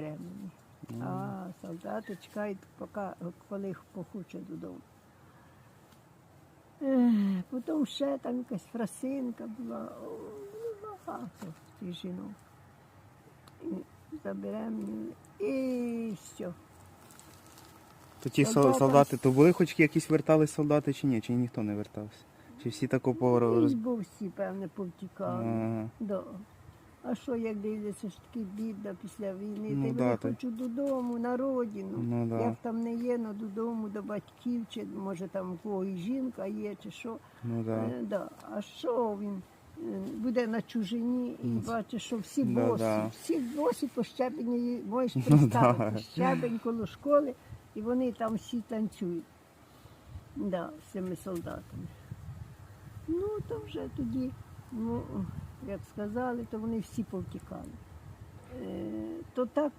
беременні. А солдати чекають, поки коли їх похоче додому. Ех, Потім ще там якась фрасинка була, О, ну, багато тих жінок. І забеременіли. І все. То ті Солдатам- сол- солдати, то були хоч якісь вертались солдати чи ні? Чи ніхто не вертався? Чи всі тако по роз... І бо всі, певне, повтікали. Ага. Да. А що як дивляться, ж таки бідна після війни? Ну Ти да, ти- хочу додому, на родину. Ну да. Як там не є, ну додому, до батьків, чи може там у кого і жінка є, чи що. Ну да. Е, да. А що він е, буде на чужині і Ну, бачить, що всі да, босі, да. всі босі по щебені, можеш Ну, представити, да. щебень коло школи, і вони там всі танцюють. Да, з цими солдатами. Ну, то вже тоді, ну, як сказали, то вони всі повтікали. Е, то так